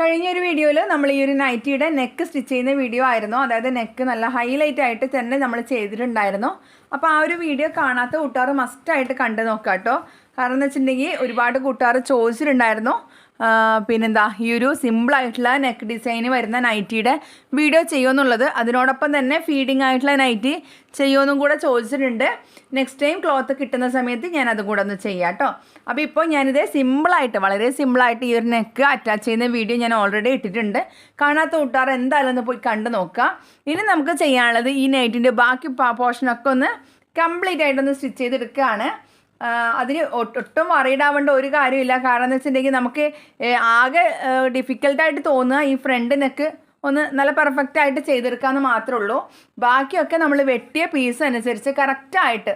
കഴിഞ്ഞൊരു വീഡിയോയിൽ നമ്മൾ ഈ ഒരു നൈറ്റിയുടെ നെക്ക് സ്റ്റിച്ച് ചെയ്യുന്ന വീഡിയോ ആയിരുന്നു. അതായത് നെക്ക് നല്ല ഹൈലൈറ്റ് ആയിട്ട് തന്നെ നമ്മൾ ചെയ്തിട്ടുണ്ടായിരുന്നു. അപ്പോൾ ആ ഒരു വീഡിയോ കാണാത്ത കൂട്ടുകാർ മസ്റ്റായിട്ട് കണ്ടു നോക്കാം കേട്ടോ കാരണം എന്ന് വെച്ചിട്ടുണ്ടെങ്കിൽ ഒരുപാട് കൂട്ടുകാർ ചോദിച്ചിട്ടുണ്ടായിരുന്നു. പിന്നെന്താ ഈ ഒരു സിമ്പിളായിട്ടുള്ള നെക്ക് ഡിസൈന് വരുന്ന നൈറ്റിയുടെ വീഡിയോ ചെയ്യുമെന്നുള്ളത്. അതിനോടൊപ്പം തന്നെ ഫീഡിംഗ് ആയിട്ടുള്ള നൈറ്റി ചെയ്യുമെന്നും കൂടെ ചോദിച്ചിട്ടുണ്ട്. നെക്സ്റ്റ് ടൈം ക്ലോത്ത് കിട്ടുന്ന സമയത്ത് ഞാൻ അതും കൂടെ ഒന്ന് ചെയ്യാം കേട്ടോ. അപ്പോൾ ഇപ്പോൾ ഞാനിത് സിമ്പിളായിട്ട് വളരെ സിമ്പിളായിട്ട് ഈ ഒരു നെക്ക് അറ്റാച്ച് ചെയ്യുന്ന വീഡിയോ ഞാൻ ഓൾറെഡി ഇട്ടിട്ടുണ്ട്. കാണാത്ത കൂട്ടുകാർ എന്തായാലും ഒന്ന് പോയി കണ്ടു നോക്കുക. ഇനി നമുക്ക് ചെയ്യാനുള്ളത് ഈ നൈറ്റിന്റെ ബാക്കി പോർഷനൊക്കെ ഒന്ന് കംപ്ലീറ്റ് ആയിട്ടൊന്ന് സ്റ്റിച്ച് ചെയ്തെടുക്കുകയാണ്. അതിന് ഒട്ട് വറീഡാവേണ്ട ഒരു കാര്യമില്ല. കാരണം എന്ന് വെച്ചിട്ടുണ്ടെങ്കിൽ നമുക്ക് ആകെ ഡിഫിക്കൽട്ടായിട്ട് തോന്നുക ഈ ഫ്രണ്ടിനൊക്കെ ഒന്ന് നല്ല പെർഫെക്റ്റ് ആയിട്ട് ചെയ്തെടുക്കാമെന്ന് മാത്രമേ ഉള്ളൂ. ബാക്കിയൊക്കെ നമ്മൾ വെട്ടിയ പീസ് അനുസരിച്ച് കറക്റ്റായിട്ട്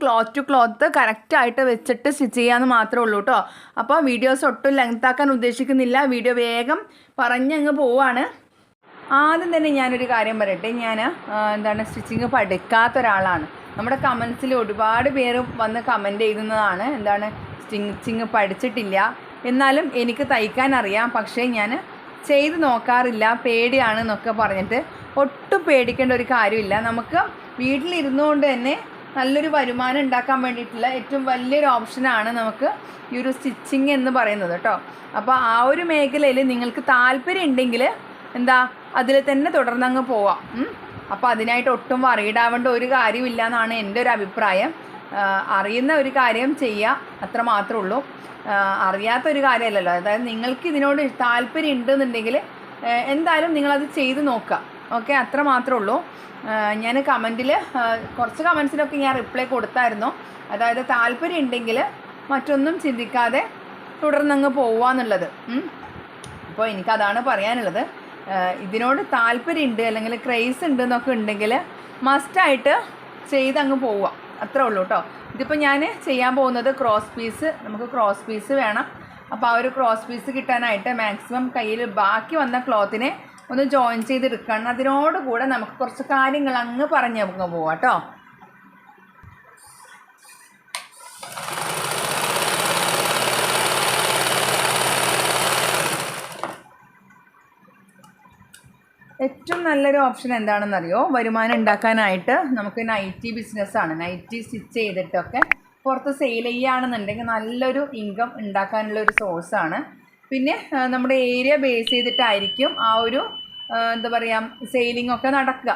ക്ലോത്ത് ടു ക്ലോത്ത് കറക്റ്റായിട്ട് വെച്ചിട്ട് സ്റ്റിച്ച് ചെയ്യാമെന്ന് മാത്രമേ ഉള്ളൂ കേട്ടോ അപ്പോൾ വീഡിയോസ് ഒട്ടും ലെങ്ത് ആക്കാൻ ഉദ്ദേശിക്കുന്നില്ല. വീഡിയോ വേഗം പറഞ്ഞങ്ങ് പോവാണ്. ആദ്യം തന്നെ ഞാനൊരു കാര്യം പറയട്ടെ. ഞാൻ എന്താണ് സ്റ്റിച്ചിങ് പഠിക്കാത്ത ഒരാളാണ് നമ്മുടെ കമൻസിൽ ഒരുപാട് പേര് വന്ന് കമന്റ് ചെയ്യുന്നതാണ് എന്താണ്? സ്റ്റിച്ചിങ് പഠിച്ചിട്ടില്ല. എന്നാലും എനിക്ക് തയ്ക്കാൻ അറിയാം. പക്ഷേ ഞാൻ ചെയ്ത് നോക്കാറില്ല. പേടിയാണ് എന്നൊക്കെ പറഞ്ഞിട്ട് ഒട്ടും പേടിക്കേണ്ട ഒരു കാര്യമില്ല. നമുക്ക് വീട്ടിലിരുന്നു കൊണ്ട് തന്നെ നല്ലൊരു വരുമാനം ഉണ്ടാക്കാൻ വേണ്ടിയിട്ടുള്ള ഏറ്റവും വലിയൊരു ഓപ്ഷനാണ് നമുക്ക് ഈ ഒരു സ്റ്റിച്ചിങ് എന്ന് പറയുന്നത് കേട്ടോ. അപ്പോൾ ആ ഒരു മേഖലയിൽ നിങ്ങൾക്ക് താല്പര്യം ഉണ്ടെങ്കിൽ എന്താ? അതിൽ തന്നെ തുടർന്നങ്ങ് പോവാം. അപ്പോൾ അതിനായിട്ട് ഒട്ടും വറീഡാവേണ്ട ഒരു കാര്യമില്ല എന്നാണ് എന്റെ ഒരു അഭിപ്രായം. അറിയുന്ന ഒരു കാര്യം ചെയ്യുക അത്ര മാത്രമേ ഉള്ളൂ. അറിയാത്ത ഒരു കാര്യമല്ലല്ലോ. അതായത് നിങ്ങൾക്ക് ഇതിനോട് താല്പര്യം ഉണ്ടെന്നുണ്ടെങ്കിൽ എന്തായാലും നിങ്ങളത് ചെയ്ത് നോക്കുക. ഓക്കെ? അത്ര മാത്രമേ ഉള്ളൂ. ഞാൻ കമന്റിൽ കുറച്ച് കമൻസിലൊക്കെ ഞാൻ റിപ്ലൈ കൊടുത്തായിരുന്നു. അതായത് താല്പര്യം ഉണ്ടെങ്കിൽ മറ്റൊന്നും ചിന്തിക്കാതെ തുടർന്നങ്ങ് പോവാന്നുള്ളത് എന്നുള്ളത്. അപ്പോൾ എനിക്കതാണ് പറയാനുള്ളത്. ഇതിനോട് താല്പര്യമുണ്ട് അല്ലെങ്കിൽ ക്രേസ് ഉണ്ട് എന്നൊക്കെ ഉണ്ടെങ്കിൽ മസ്റ്റായിട്ട് ചെയ്തങ്ങ് പോവുക. അത്രേ ഉള്ളൂ കേട്ടോ ഇതിപ്പോൾ ഞാൻ ചെയ്യാൻ പോകുന്നത് ക്രോസ് പീസ് നമുക്ക് ക്രോസ് പീസ് വേണം. അപ്പോൾ ആ ഒരു ക്രോസ് പീസ് കിട്ടാനായിട്ട് മാക്സിമം കയ്യിൽ ബാക്കി വന്ന ക്ലോത്തിനെ ഒന്ന് ജോയിൻ ചെയ്തെടുക്കണം. അതിനോട് കൂടെ നമുക്ക് കുറച്ച് കാര്യങ്ങൾ അങ്ങ് പറഞ്ഞ് നമുക്ക് പോവാം കേട്ടോ ഏറ്റവും നല്ലൊരു ഓപ്ഷൻ എന്താണെന്നറിയോ? വരുമാനം ഉണ്ടാക്കാനായിട്ട് നമുക്ക് നൈറ്റി ബിസിനസ്സാണ് നൈറ്റി സ്റ്റിച്ച് ചെയ്തിട്ടൊക്കെ പുറത്ത് സെയിൽ ചെയ്യുകയാണെന്നുണ്ടെങ്കിൽ നല്ലൊരു ഇൻകം ഉണ്ടാക്കാനുള്ള ഒരു സോഴ്സാണ് പിന്നെ നമ്മുടെ ഏരിയ ബേസ് ചെയ്തിട്ടായിരിക്കും ആ ഒരു എന്താ പറയുക സെയിലിംഗ് ഒക്കെ നടക്കുക.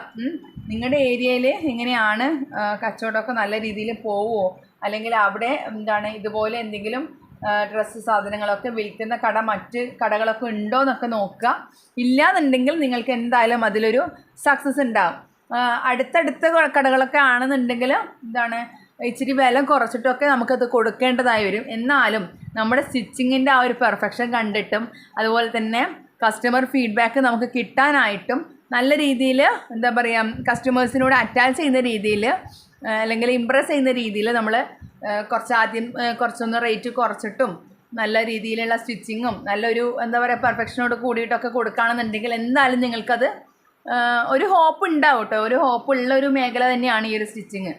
നിങ്ങളുടെ ഏരിയയിൽ എങ്ങനെയാണ് കച്ചവടമൊക്കെ നല്ല രീതിയിൽ പോവുമോ അല്ലെങ്കിൽ അവിടെ എന്താണ് ഇതുപോലെ എന്തെങ്കിലും ഡ്രസ്സ് സാധനങ്ങളൊക്കെ വിൽക്കുന്ന കട മറ്റ് കടകളൊക്കെ ഉണ്ടോ എന്നൊക്കെ നോക്കുക. ഇല്ലാന്നുണ്ടെങ്കിൽ നിങ്ങൾക്ക് എന്തായാലും അതിലൊരു സക്സസ് ഉണ്ടാവും. അടുത്തടുത്ത കടകളൊക്കെ ആണെന്നുണ്ടെങ്കിൽ എന്താണ് ഇച്ചിരി വില കുറച്ചിട്ടൊക്കെ നമുക്കത് കൊടുക്കേണ്ടതായി വരും. എന്നാലും നമ്മുടെ സ്റ്റിച്ചിങ്ങിന്റെ ആ ഒരു പെർഫെക്ഷൻ കണ്ടിട്ടും അതുപോലെ തന്നെ കസ്റ്റമർ ഫീഡ്ബാക്ക് നമുക്ക് കിട്ടാനായിട്ടും നല്ല രീതിയിൽ എന്താ പറയുക കസ്റ്റമേഴ്സിനോട് അറ്റാച്ച് ചെയ്യുന്ന രീതിയിൽ അല്ലെങ്കിൽ ഇമ്പ്രസ് ചെയ്യുന്ന രീതിയിൽ നമ്മൾ കുറച്ച് ആദ്യം കുറച്ചൊന്ന് റേറ്റ് കുറച്ചിട്ടും നല്ല രീതിയിലുള്ള സ്റ്റിച്ചിങ്ങും നല്ലൊരു എന്താ പറയുക പെർഫെക്ഷനോട് കൂടിയിട്ടൊക്കെ കൊടുക്കുകയാണെന്നുണ്ടെങ്കിൽ എന്തായാലും നിങ്ങൾക്കത് ഒരു ഹോപ്പ് ഉണ്ടാവും കേട്ടോ ഒരു ഹോപ്പുള്ള ഒരു മേഖല തന്നെയാണ് ഈ ഒരു സ്റ്റിച്ചിങ്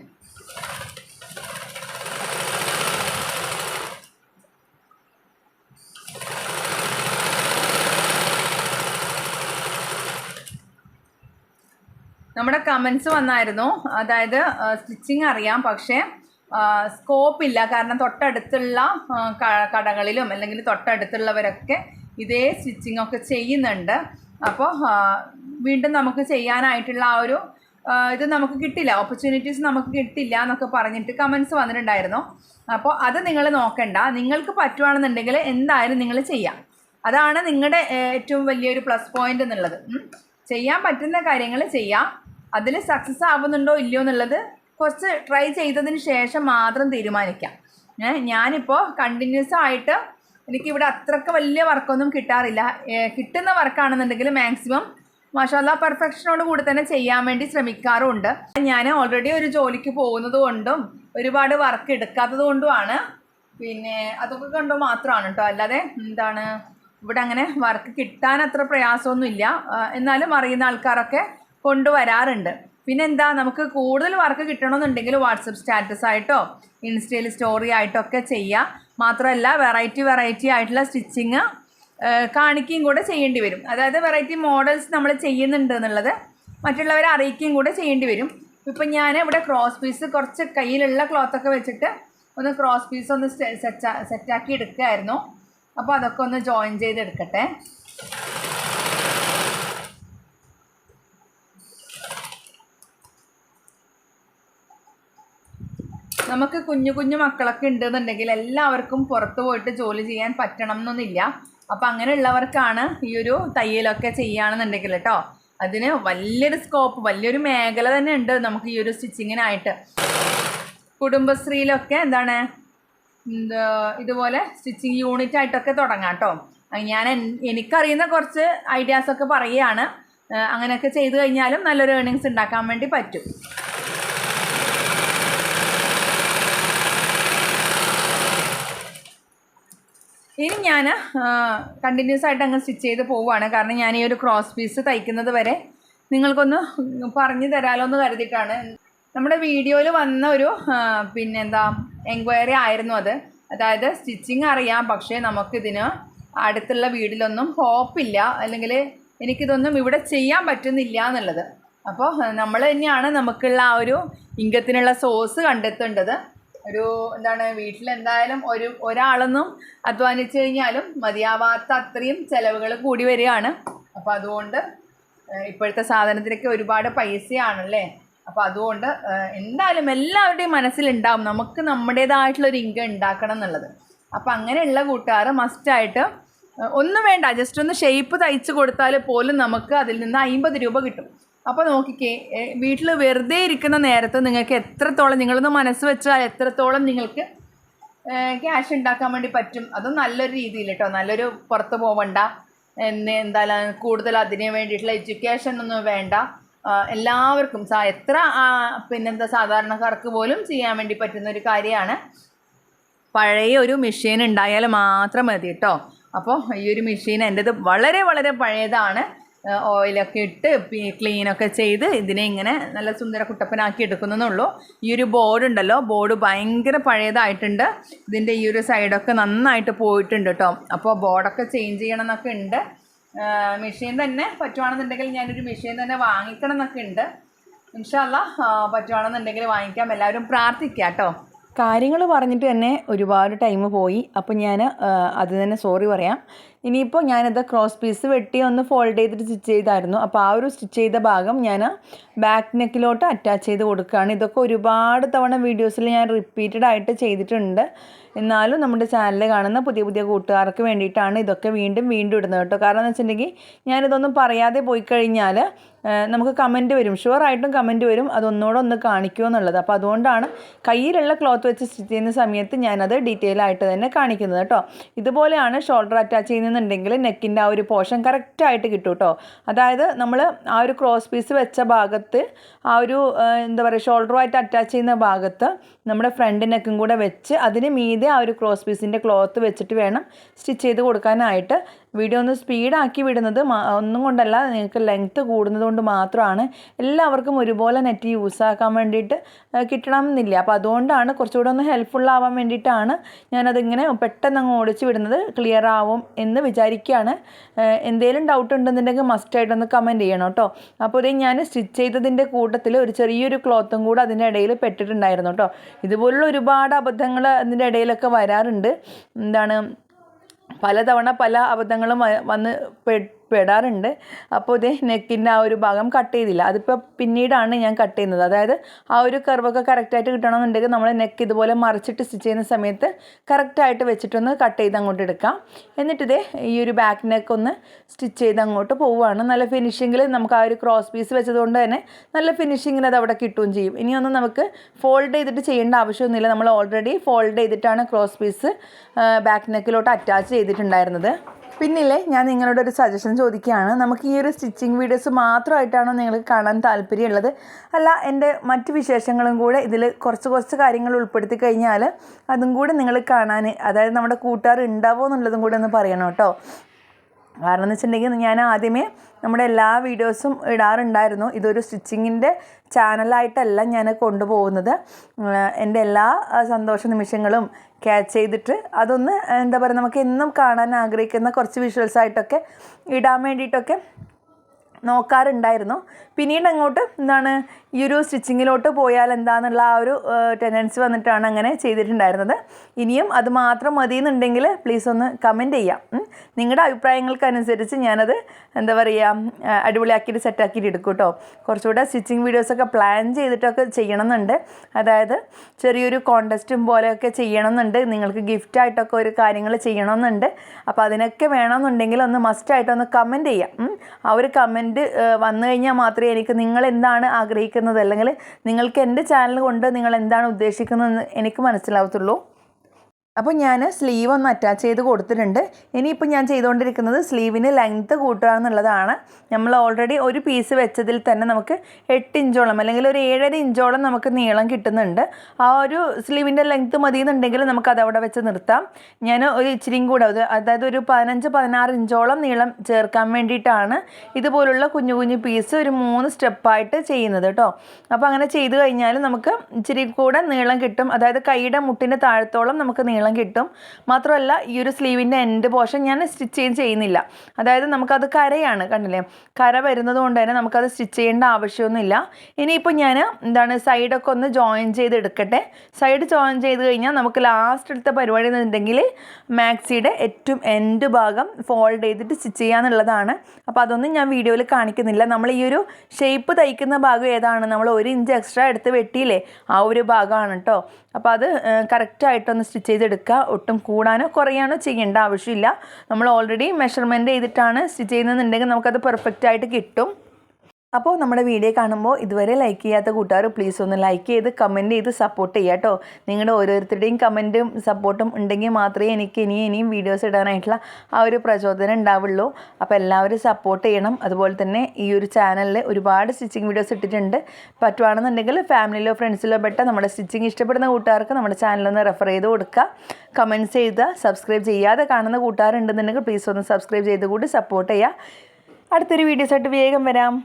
നമ്മുടെ കമൻസ് വന്നായിരുന്നു. അതായത് സ്റ്റിച്ചിങ് അറിയാം പക്ഷേ സ്കോപ്പ് ഇല്ല. കാരണം തൊട്ടടുത്തുള്ള കടകളിലും അല്ലെങ്കിൽ തൊട്ടടുത്തുള്ളവരൊക്കെ ഇതേ സ്റ്റിച്ചിങ് ഒക്കെ ചെയ്യുന്നുണ്ട്. അപ്പോൾ വീണ്ടും നമുക്ക് ചെയ്യാനായിട്ടുള്ള ആ ഒരു ഇത് നമുക്ക് കിട്ടില്ല. ഓപ്പർച്യൂണിറ്റീസ് നമുക്ക് കിട്ടില്ല എന്നൊക്കെ പറഞ്ഞിട്ട് കമൻസ് വന്നിട്ടുണ്ടായിരുന്നു. അപ്പോൾ അത് നിങ്ങൾ നോക്കണ്ട. നിങ്ങൾക്ക് പറ്റുവാണെന്നുണ്ടെങ്കിൽ എന്തായാലും നിങ്ങൾ ചെയ്യാം. അതാണ് നിങ്ങളുടെ ഏറ്റവും വലിയൊരു പ്ലസ് പോയിന്റ് എന്നുള്ളത്. ചെയ്യാൻ പറ്റുന്ന കാര്യങ്ങൾ ചെയ്യാം. അതിൽ സക്സസ് ആവുന്നുണ്ടോ ഇല്ലയോ എന്നുള്ളത് കുറച്ച് ട്രൈ ചെയ്തതിന് ശേഷം മാത്രം തീരുമാനിക്കാം. ഞാനിപ്പോൾ കണ്ടിന്യൂസ് ആയിട്ട് എനിക്കിവിടെ അത്രയ്ക്ക് വലിയ വർക്കൊന്നും കിട്ടാറില്ല. കിട്ടുന്ന വർക്കാണെന്നുണ്ടെങ്കിൽ മാക്സിമം മാഷാല്ല പെർഫെക്ഷനോട് കൂടി തന്നെ ചെയ്യാൻ വേണ്ടി ശ്രമിക്കാറുമുണ്ട് ഞാൻ ഓൾറെഡി ഒരു ജോലിക്ക് പോകുന്നത് കൊണ്ടും ഒരുപാട് വർക്ക് എടുക്കാത്തത് കൊണ്ടുമാണ്. പിന്നെ അതൊക്കെ കണ്ടോ മാത്രമാണ് കേട്ടോ അല്ലാതെ എന്താണ്? ഇവിടെ അങ്ങനെ വർക്ക് കിട്ടാൻ അത്ര പ്രയാസമൊന്നുമില്ല. എന്നാലും അറിയുന്ന ആൾക്കാരൊക്കെ കൊണ്ടുവരാറുണ്ട്. പിന്നെ എന്താ നമുക്ക് കൂടുതൽ വർക്ക് കിട്ടണമെന്നുണ്ടെങ്കിൽ വാട്സപ്പ് സ്റ്റാറ്റസ് ആയിട്ടോ ഇൻസ്റ്റയിൽ സ്റ്റോറി ആയിട്ടോ ഒക്കെ ചെയ്യാം. മാത്രമല്ല വെറൈറ്റി വെറൈറ്റി ആയിട്ടുള്ള സ്റ്റിച്ചിങ് കാണിക്കുകയും കൂടെ ചെയ്യേണ്ടി വരും. അതായത് വെറൈറ്റി മോഡൽസ് നമ്മൾ ചെയ്യുന്നുണ്ട് എന്നുള്ളത് മറ്റുള്ളവരെ അറിയിക്കുകയും കൂടെ ചെയ്യേണ്ടി വരും. ഇപ്പം ഞാൻ ഇവിടെ ക്രോസ് പീസ് കുറച്ച് കയ്യിലുള്ള ക്ലോത്തൊക്കെ വെച്ചിട്ട് ഒന്ന് ക്രോസ് പീസ് ഒന്ന് സെറ്റ് സെറ്റാക്കി എടുക്കുകയായിരുന്നു. അപ്പോൾ അതൊക്കെ ഒന്ന് ജോയിൻ ചെയ്തെടുക്കട്ടെ. നമുക്ക് കുഞ്ഞു കുഞ്ഞു മക്കളൊക്കെ ഉണ്ടെന്നുണ്ടെങ്കിൽ എല്ലാവർക്കും പുറത്തു പോയിട്ട് ജോലി ചെയ്യാൻ പറ്റണം എന്നൊന്നുമില്ല. അപ്പം അങ്ങനെയുള്ളവർക്കാണ് ഈ ഒരു തയ്യലൊക്കെ ചെയ്യുകയാണെന്നുണ്ടെങ്കിൽ കേട്ടോ. അതിന് വലിയൊരു സ്കോപ്പ് വലിയൊരു മേഖല തന്നെ ഉണ്ട് നമുക്ക് ഈ ഒരു സ്റ്റിച്ചിങ്ങിനായിട്ട്. കുടുംബശ്രീയിലൊക്കെ എന്താണ്? എന്താ ഇതുപോലെ സ്റ്റിച്ചിങ് യൂണിറ്റ് ആയിട്ടൊക്കെ തുടങ്ങാം കേട്ടോ. ഞാൻ എനിക്കറിയുന്ന കുറച്ച് ഐഡിയാസൊക്കെ പറയുകയാണ്. അങ്ങനെയൊക്കെ ചെയ്തു കഴിഞ്ഞാലും നല്ലൊരു ഏണിങ്സ് ഉണ്ടാക്കാൻ വേണ്ടി പറ്റും. ഇനി ഞാൻ കണ്ടിന്യൂസ് ആയിട്ട് അങ്ങ് സ്റ്റിച്ച് ചെയ്ത് പോവുകയാണ്. കാരണം ഞാൻ ഈ ഒരു ക്രോസ് പീസ് തയ്ക്കുന്നത് വരെ നിങ്ങൾക്കൊന്ന് പറഞ്ഞു തരാമല്ലോ എന്ന് കരുതിയിട്ടാണ്. നമ്മുടെ വീഡിയോയിൽ വന്ന ഒരു പിന്നെ പിന്നെന്താ എൻക്വയറി ആയിരുന്നു അത്. അതായത് സ്റ്റിച്ചിങ് അറിയാം പക്ഷേ നമുക്കിതിന് അടുത്തുള്ള വീട്ടിലൊന്നും ഹോപ്പില്ല അല്ലെങ്കിൽ എനിക്കിതൊന്നും ഇവിടെ ചെയ്യാൻ പറ്റുന്നില്ല എന്നുള്ളത്. അപ്പോൾ നമ്മൾ തന്നെയാണ് നമുക്കുള്ള ആ ഒരു ഇങ്കത്തിനുള്ള സോഴ്സ് കണ്ടെത്തേണ്ടത്. ഒരു എന്താണ് വീട്ടിൽ എന്തായാലും ഒരു ഒരാളൊന്നും അധ്വാനിച്ചു കഴിഞ്ഞാലും മതിയാവാത്ത അത്രയും ചിലവുകൾ കൂടി വരികയാണ്. അപ്പോൾ അതുകൊണ്ട് ഇപ്പോഴത്തെ സാധനത്തിനൊക്കെ ഒരുപാട് പൈസയാണല്ലേ? അപ്പോൾ അതുകൊണ്ട് എന്തായാലും എല്ലാവരുടെയും മനസ്സിലുണ്ടാവും നമുക്ക് നമ്മുടേതായിട്ടുള്ളൊരു ഇൻകം ഉണ്ടാക്കണം എന്നുള്ളത്. അപ്പോൾ അങ്ങനെയുള്ള കൂട്ടുകാർ മസ്റ്റായിട്ട് ഒന്നും വേണ്ട ജസ്റ്റ് ഒന്ന് ഷേപ്പ് തയ്ച്ച് കൊടുത്താൽ പോലും നമുക്ക് അതിൽ നിന്ന് അമ്പത് രൂപ കിട്ടും. അപ്പോൾ നോക്കിക്കേ വീട്ടിൽ വെറുതെ ഇരിക്കുന്ന നേരത്ത് നിങ്ങൾക്ക് എത്രത്തോളം നിങ്ങളൊന്ന് മനസ്സ് വെച്ചാൽ എത്രത്തോളം നിങ്ങൾക്ക് ക്യാഷ് ഉണ്ടാക്കാൻ വേണ്ടി പറ്റും? അതും നല്ലൊരു രീതിയിൽ കേട്ടോ നല്ലൊരു പുറത്ത് പോവണ്ട. എന്തായാലും കൂടുതൽ അതിന് വേണ്ടിയിട്ടുള്ള എഡ്യൂക്കേഷൻ ഒന്നും വേണ്ട. എല്ലാവർക്കും എത്ര പിന്നെന്താ സാധാരണക്കാർക്ക് പോലും ചെയ്യാൻ വേണ്ടി പറ്റുന്ന ഒരു കാര്യമാണ്. പഴയ ഒരു മെഷീൻ ഉണ്ടായാൽ മാത്രം മതി കേട്ടോ അപ്പോൾ ഈ ഒരു മെഷീൻ എന്റെത് വളരെ വളരെ പഴയതാണ്. ഓയിലൊക്കെ ഇട്ട് ക്ലീനൊക്കെ ചെയ്ത് ഇതിനെ ഇങ്ങനെ നല്ല സുന്ദര കുട്ടപ്പനാക്കി എടുക്കുന്നുള്ളൂ ഈ ഒരു ബോർഡ് ഉണ്ടല്ലോ ബോർഡ് ഭയങ്കര പഴയതായിട്ടുണ്ട്. ഇതിന്റെ ഈ ഒരു സൈഡൊക്കെ നന്നായിട്ട് പോയിട്ടുണ്ട് കേട്ടോ അപ്പോൾ ബോർഡൊക്കെ ചേഞ്ച് ചെയ്യണം എന്നൊക്കെ ഉണ്ട്. മെഷീൻ തന്നെ പറ്റുവാണെന്നുണ്ടെങ്കിൽ ഞാനൊരു മെഷീൻ തന്നെ വാങ്ങിക്കണം എന്നൊക്കെ ഉണ്ട് ഇൻഷാല്ല പറ്റുവാണെന്നുണ്ടെങ്കിൽ വാങ്ങിക്കാം. എല്ലാവരും പ്രാർത്ഥിക്കാം കേട്ടോ കാര്യങ്ങൾ പറഞ്ഞിട്ട് തന്നെ ഒരുപാട് ടൈം പോയി. അപ്പോൾ ഞാൻ അത് തന്നെ സോറി പറയാം. ഇനിയിപ്പോൾ ഞാനത് ക്രോസ് പീസ് വെട്ടി ഒന്ന് ഫോൾഡ് ചെയ്തിട്ട് സ്റ്റിച്ച് ചെയ്തായിരുന്നു. അപ്പോൾ ആ ഒരു സ്റ്റിച്ച് ചെയ്ത ഭാഗം ഞാൻ ബാക്ക് നെക്കിലോട്ട് അറ്റാച്ച് ചെയ്ത് കൊടുക്കുകയാണ്. ഇതൊക്കെ ഒരുപാട് തവണ വീഡിയോസിൽ ഞാൻ റിപ്പീറ്റഡ് ആയിട്ട് ചെയ്തിട്ടുണ്ട്. എന്നാലും നമ്മുടെ ചാനൽ കാണുന്ന പുതിയ പുതിയ കൂട്ടുകാർക്ക് വേണ്ടിയിട്ടാണ് ഇതൊക്കെ വീണ്ടും വീണ്ടും ഇടുന്നത് കേട്ടോ. കാരണം എന്ന് വെച്ചിട്ടുണ്ടെങ്കിൽ ഞാനിതൊന്നും പറയാതെ പോയി കഴിഞ്ഞാൽ നമുക്ക് കമന്റ് വരും. ഷുവറായിട്ടും കമന്റ് വരും. അതൊന്നുകൂടെ ഒന്ന് കാണിക്കുമോ എന്നുള്ളത്. അപ്പോൾ അതുകൊണ്ടാണ് കയ്യിലുള്ള ക്ലോത്ത് വെച്ച് സ്റ്റിച്ച് ചെയ്യുന്ന സമയത്ത് ഞാനത് ഡീറ്റെയിൽ ആയിട്ട് തന്നെ കാണിക്കുന്നത് കേട്ടോ. ഇതുപോലെയാണ് ഷോൾഡർ അറ്റാച്ച് ചെയ്യുന്നുണ്ടെങ്കിൽ നെക്കിന്റെ ആ ഒരു പോർഷൻ കറക്റ്റായിട്ട് കിട്ടും കേട്ടോ. അതായത് നമ്മൾ ആ ഒരു ക്രോസ് പീസ് വെച്ച ഭാഗത്ത് ആ ഒരു എന്താ പറയുക ഷോൾഡറുമായിട്ട് അറ്റാച്ച് ചെയ്യുന്ന ഭാഗത്ത് നമ്മുടെ ഫ്രണ്ട് നെക്കും കൂടെ വെച്ച് അതിന് മീതെ ആ ഒരു ക്രോസ് പീസിന്റെ ക്ലോത്ത് വെച്ചിട്ട് വേണം സ്റ്റിച്ച് ചെയ്ത് കൊടുക്കാനായിട്ട്. വീഡിയോ ഒന്ന് സ്പീഡാക്കി വിടുന്നത് ഒന്നും കൊണ്ടല്ല നിങ്ങൾക്ക് ലെങ്ത്ത് കൂടുന്നത് കൊണ്ട് മാത്രമാണ്. എല്ലാവർക്കും ഒരുപോലെ നെറ്റ് യൂസാക്കാൻ വേണ്ടിയിട്ട് കിട്ടണം എന്നില്ല അപ്പോൾ അതുകൊണ്ടാണ് കുറച്ചുകൂടെ ഒന്ന് ഹെൽപ്ഫുൾ ആവാൻ വേണ്ടിയിട്ടാണ് ഞാനതിങ്ങനെ പെട്ടെന്ന് അങ്ങ് ഓടിച്ച് വിടുന്നത്. ക്ലിയർ ആവും എന്ന് വിചാരിക്കുകയാണ് എന്തെങ്കിലും ഡൗട്ട് ഉണ്ടെന്നുണ്ടെങ്കിൽ മസ്റ്റായിട്ടൊന്ന് കമന്റ് ചെയ്യണം കേട്ടോ അപ്പോൾ ഇതേ ഞാൻ സ്റ്റിച്ച് ചെയ്തതിന്റെ കൂട്ടത്തിൽ ഒരു ചെറിയൊരു ക്ലോത്തും കൂടെ അതിന്റെ ഇടയിൽ പെട്ടിട്ടുണ്ടായിരുന്നു കേട്ടോ ഇതുപോലുള്ള ഒരുപാട് അബദ്ധങ്ങൾ അതിന്റെ ഇടയിലൊക്കെ വരാറുണ്ട്. എന്താണ് പലതവണ പല അബദ്ധങ്ങളും വന്ന് പെടാറുണ്ട്. അപ്പോൾ ഇതേ നെക്കിന്റെ ആ ഒരു ഭാഗം കട്ട് ചെയ്തില്ല. അതിപ്പോൾ പിന്നീടാണ് ഞാൻ കട്ട് ചെയ്യുന്നത്. അതായത് ആ ഒരു കർവൊക്കെ കറക്റ്റായിട്ട് കിട്ടണമെന്നുണ്ടെങ്കിൽ നമ്മൾ നെക്ക് ഇതുപോലെ മറിച്ചിട്ട് സ്റ്റിച്ച് ചെയ്യുന്ന സമയത്ത് കറക്റ്റായിട്ട് വെച്ചിട്ടൊന്ന് കട്ട് ചെയ്ത് അങ്ങോട്ട് എടുക്കാം. എന്നിട്ട് ഇതേ ഈ ഒരു ബാക്ക് നെക്ക് ഒന്ന് സ്റ്റിച്ച് ചെയ്ത് അങ്ങോട്ട് പോവുകയാണ്. നല്ല ഫിനിഷിങ്ങിൽ നമുക്ക് ആ ഒരു ക്രോസ് പീസ് വെച്ചതുകൊണ്ട് തന്നെ നല്ല ഫിനിഷിങ്ങിൽ അത് അവിടെ കിട്ടുകയും ചെയ്യും. ഇനിയൊന്നും നമുക്ക് ഫോൾഡ് ചെയ്തിട്ട് ചെയ്യേണ്ട ആവശ്യമൊന്നുമില്ല. നമ്മൾ ഓൾറെഡി ഫോൾഡ് ചെയ്തിട്ടാണ് ക്രോസ് പീസ് ബാക്ക് നെക്കിലോട്ട് അറ്റാച്ച് ചെയ്തിട്ടുണ്ടായിരുന്നത്. പിന്നില്ലേ ഞാൻ നിങ്ങളോട് ഒരു സജഷൻ ചോദിക്കുകയാണ്. നമുക്ക് ഈ ഒരു സ്റ്റിച്ചിങ് വീഡിയോസ് മാത്രമായിട്ടാണോ നിങ്ങൾക്ക് കാണാൻ താല്പര്യമുള്ളത്? അല്ല എന്റെ മറ്റ് വിശേഷങ്ങളും കൂടെ ഇതിൽ കുറച്ച് കുറച്ച് കാര്യങ്ങൾ ഉൾപ്പെടുത്തി കഴിഞ്ഞാൽ അതും കൂടെ നിങ്ങൾ കാണാൻ അതായത് നമ്മുടെ കൂട്ടുകാർ ഉണ്ടാവുമോ എന്നുള്ളതും കൂടെ ഒന്ന് പറയണം കേട്ടോ. കാരണം എന്ന് വെച്ചിട്ടുണ്ടെങ്കിൽ ഞാൻ ആദ്യമേ നമ്മുടെ എല്ലാ വീഡിയോസും ഇടാറുണ്ടായിരുന്നു. ഇതൊരു സ്റ്റിച്ചിങ്ങിന്റെ ചാനലായിട്ടല്ല ഞാൻ കൊണ്ടുപോകുന്നത്. എന്റെ എല്ലാ സന്തോഷ നിമിഷങ്ങളും ക്യാച്ച് ചെയ്തിട്ട് അതൊന്ന് എന്താ പറയുക നമുക്ക് എന്നും കാണാൻ ആഗ്രഹിക്കുന്ന കുറച്ച് വിഷ്വൽസ് ആയിട്ടൊക്കെ ഇടാൻ വേണ്ടിയിട്ടൊക്കെ നോക്കാറുണ്ടായിരുന്നു. പിന്നീട് അങ്ങോട്ട് എന്താണ് ഈ ഒരു സ്റ്റിച്ചിങ്ങിലോട്ട് പോയാൽ എന്താണെന്നുള്ള ആ ഒരു ടെൻഡൻസി വന്നിട്ടാണ് അങ്ങനെ ചെയ്തിട്ടുണ്ടായിരുന്നത്. ഇനിയും അത് മാത്രം മതി എന്നുണ്ടെങ്കിൽ പ്ലീസ് ഒന്ന് കമന്റ് ചെയ്യാം. നിങ്ങളുടെ അഭിപ്രായങ്ങൾക്കനുസരിച്ച് ഞാനത് എന്താ പറയുക അടിപൊളിയാക്കിയിട്ട് സെറ്റാക്കിയിട്ട് എടുക്കും കേട്ടോ കുറച്ചുകൂടെ സ്റ്റിച്ചിങ് വീഡിയോസൊക്കെ പ്ലാൻ ചെയ്തിട്ടൊക്കെ ചെയ്യണമെന്നുണ്ട്. അതായത് ചെറിയൊരു കോണ്ടസ്റ്റും പോലെയൊക്കെ ചെയ്യണമെന്നുണ്ട്. നിങ്ങൾക്ക് ഗിഫ്റ്റായിട്ടൊക്കെ ഒരു കാര്യങ്ങൾ ചെയ്യണമെന്നുണ്ട്. അപ്പോൾ അതിനൊക്കെ വേണമെന്നുണ്ടെങ്കിൽ ഒന്ന് മസ്റ്റായിട്ടൊന്ന് കമന്റ് ചെയ്യാം. ആ ഒരു കമന്റ് വന്നു കഴിഞ്ഞാൽ മാത്രമേ എനിക്ക് നിങ്ങൾ എന്താണ് ആഗ്രഹിക്കുന്നത്? അല്ലെങ്കിൽ നിങ്ങൾക്ക് എന്റെ ചാനൽ കൊണ്ട് നിങ്ങൾ എന്താണ് ഉദ്ദേശിക്കുന്നതെന്ന് എനിക്ക് മനസ്സിലാവത്തുള്ളൂ. അപ്പോൾ ഞാൻ സ്ലീവ് ഒന്ന് അറ്റാച്ച് ചെയ്ത് കൊടുത്തിട്ടുണ്ട്. ഇനിയിപ്പോൾ ഞാൻ ചെയ്തുകൊണ്ടിരിക്കുന്നത് സ്ലീവിന് ലെങ്ത്ത് കൂട്ടുക എന്നുള്ളതാണ് നമ്മൾ ഓൾറെഡി ഒരു പീസ് വെച്ചതിൽ തന്നെ നമുക്ക് എട്ട് ഇഞ്ചോളം അല്ലെങ്കിൽ ഒരു ഏഴര ഇഞ്ചോളം നമുക്ക് നീളം കിട്ടുന്നുണ്ട്. ആ ഒരു സ്ലീവിന്റെ ലെങ്ത്ത് മതി എന്നുണ്ടെങ്കിൽ നമുക്ക് അതവിടെ വെച്ച് നിർത്താം. ഞാൻ ഒരു ഇച്ചിരിയും കൂടെ അതായത് ഒരു പതിനഞ്ച് പതിനാറ് ഇഞ്ചോളം നീളം ചേർക്കാൻ വേണ്ടിയിട്ടാണ് ഇതുപോലുള്ള കുഞ്ഞു കുഞ്ഞു പീസ് ഒരു മൂന്ന് സ്റ്റെപ്പായിട്ട് ചെയ്യുന്നത് കേട്ടോ. അപ്പോൾ അങ്ങനെ ചെയ്ത് കഴിഞ്ഞാൽ നമുക്ക് ഇച്ചിരി കൂടെ നീളം കിട്ടും. അതായത് കൈയുടെ മുട്ടിന്റെ താഴത്തോളം നമുക്ക് നീളം കിട്ടും. മാത്രമല്ല ഈ ഒരു സ്ലീവിന്റെ എൻഡ് പോർഷൻ ഞാൻ സ്റ്റിച്ച് ചെയ്ത് ചെയ്യുന്നില്ല. അതായത് നമുക്കത് കരയാണ് കണ്ടില്ലേ? കര വരുന്നത് കൊണ്ട് തന്നെ നമുക്കത് സ്റ്റിച്ച് ചെയ്യേണ്ട ആവശ്യമൊന്നുമില്ല. ഇനിയിപ്പോൾ ഞാൻ എന്താണ് സൈഡൊക്കെ ഒന്ന് ജോയിൻ ചെയ്ത് എടുക്കട്ടെ. സൈഡ് ജോയിൻ ചെയ്ത് കഴിഞ്ഞാൽ നമുക്ക് ലാസ്റ്റ് എടുത്ത പരിപാടി എന്നുണ്ടെങ്കിൽ മാക്സിയുടെ ഏറ്റവും എൻഡ് ഭാഗം ഫോൾഡ് ചെയ്തിട്ട് സ്റ്റിച്ച് ചെയ്യാന്നുള്ളതാണ്. അപ്പോൾ അതൊന്നും ഞാൻ വീഡിയോയിൽ കാണിക്കുന്നില്ല. നമ്മൾ ഈ ഒരു ഷേപ്പ് തയ്ക്കുന്ന ഭാഗം ഏതാണ്? നമ്മൾ ഒരു ഇഞ്ച് എക്സ്ട്രാ എടുത്ത് വെട്ടിയില്ലേ? ആ ഒരു ഭാഗമാണ് കേട്ടോ അപ്പോൾ അത് കറക്റ്റായിട്ടൊന്ന് സ്റ്റിച്ച് ചെയ്തെടുക്കുക ഒട്ടും കൂടാനോ കുറയാനോ ചെയ്യേണ്ട ആവശ്യമില്ല. നമ്മൾ ഓൾറെഡി മെഷർമെന്റ് ചെയ്തിട്ടാണ് സ്റ്റിച്ച് ചെയ്യുന്നതെന്നുണ്ടെങ്കിൽ നമുക്കത് പെർഫെക്റ്റ് ആയിട്ട് കിട്ടും. അപ്പോൾ നമ്മുടെ വീഡിയോ കാണുമ്പോൾ ഇതുവരെ ലൈക്ക് ചെയ്യാത്ത കൂട്ടുകാർ പ്ലീസ് ഒന്ന് ലൈക്ക് ചെയ്ത് കമന്റ് ചെയ്ത് സപ്പോർട്ട് ചെയ്യുക കേട്ടോ. നിങ്ങളുടെ ഓരോരുത്തരുടെയും കമന്റും സപ്പോർട്ടും ഉണ്ടെങ്കിൽ മാത്രമേ എനിക്ക് ഇനി ഇനിയും വീഡിയോസ് ഇടാനായിട്ടുള്ള ആ ഒരു പ്രചോദനം ഉണ്ടാവുള്ളൂ. അപ്പോൾ എല്ലാവരും സപ്പോർട്ട് ചെയ്യണം. അതുപോലെ തന്നെ ഈ ഒരു ചാനലിൽ ഒരുപാട് സ്റ്റിച്ചിങ് വീഡിയോസ് ഇട്ടിട്ടുണ്ട്. പറ്റുവാണെന്നുണ്ടെങ്കിൽ ഫാമിലിയിലോ ഫ്രണ്ട്സിലോ പെട്ട നമ്മുടെ സ്റ്റിച്ചിങ് ഇഷ്ടപ്പെടുന്ന കൂട്ടുകാർക്ക് നമ്മുടെ ചാനലൊന്ന് റെഫർ ചെയ്ത് കൊടുക്കുക. കമന്റ്സ് ചെയ്ത് സബ്സ്ക്രൈബ് ചെയ്യാതെ കാണുന്ന കൂട്ടുകാരുണ്ടെന്നുണ്ടെങ്കിൽ പ്ലീസ് ഒന്ന് സബ്സ്ക്രൈബ് ചെയ്ത് കൂടി സപ്പോർട്ട് ചെയ്യുക. അടുത്തൊരു വീഡിയോസായിട്ട് വേഗം വരാം.